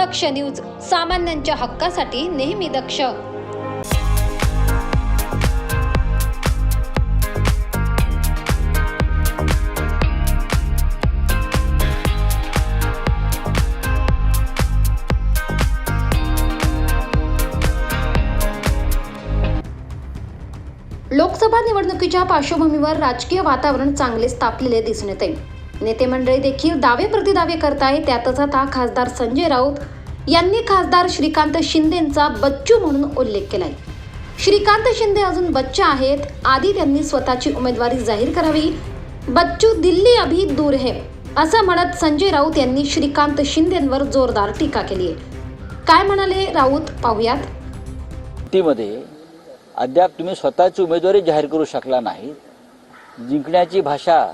दक्ष news सामान्यांच्या हक्कासाठी नेहमी दक्ष. लोकसभा निवडणुकीच्या पार्श्वभूमीवर राजकीय वातावरण चांगलेच तापलेले दिसून येते. नेते मंडळी देखील दावे प्रतिदावे करताय त्यातच आता खासदार संजय राऊत यांनी खासदार श्रीकांत शिंदेंचा बच्चू म्हणून उल्लेख केलाय. श्रीकांत शिंदे अजून बच्चा आहेत आधी त्यांनी स्वतःची उमेदवारी जाहीर करावी. बच्चू दिल्ली अभी दूर है असं म्हणत संजय राऊत यांनी श्रीकांत शिंदेंवर जोरदार टीका केली आहे. काय म्हणाले राऊत पाहुयात. युतीमध्ये अद्याप तुम्ही स्वतःची उमेदवारी जाहीर करू शकला नाही. जिंकण्याची भाषा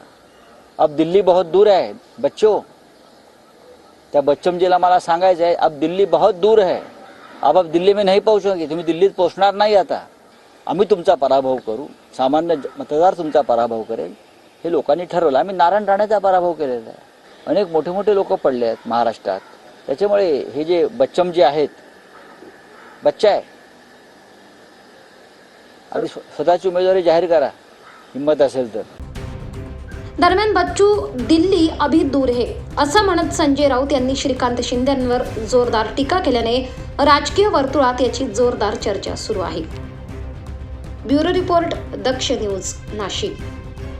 अब दिल्ली बहुत दूर है बच्चो। त्या बच्चमजीला मला सांगायचं आहे अब दिल्ली बहुत दूर है। अब अब दिल्ली में नाही पहुंचोगे तुम्ही दिल्लीत पोहोचणार नाही आता। आम्ही तुमचा पराभव करू सामान्य मतदार तुमचा पराभव करेल। हे लोकांनी ठरवलं आम्ही नारायण राणेचा पराभव केलेला आहे। अनेक मोठे मोठे लोक पडले आहेत महाराष्ट्रात। त्याच्यामुळे हे जे बच्चम जे आहेत बच्चा आहे। आणि स्वतःची उमेदवारी जाहीर करा हिंमत असेल तर. दरम्यान बच्चू दिल्ली अभी दूर हे असं म्हणत संजय राऊत यांनी श्रीकांत शिंदेंवर जोरदार टीका केल्याने राजकीय वर्तुळात याची जोरदार चर्चा सुरू आहे. Bureau report Daksh news Nashik.